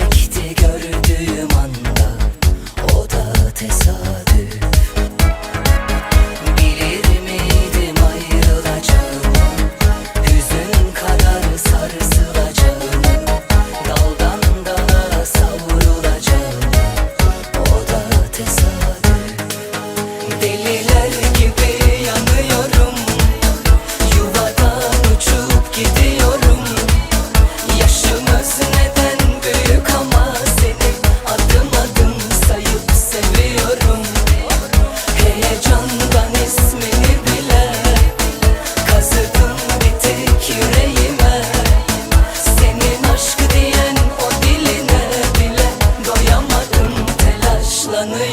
çekti gördüğüm anda. O da tesadüf candan ismini bile. Kazıdım bir yüreğime. Senin aşkı diyen o diline bile Doyamadım telaşlanıyor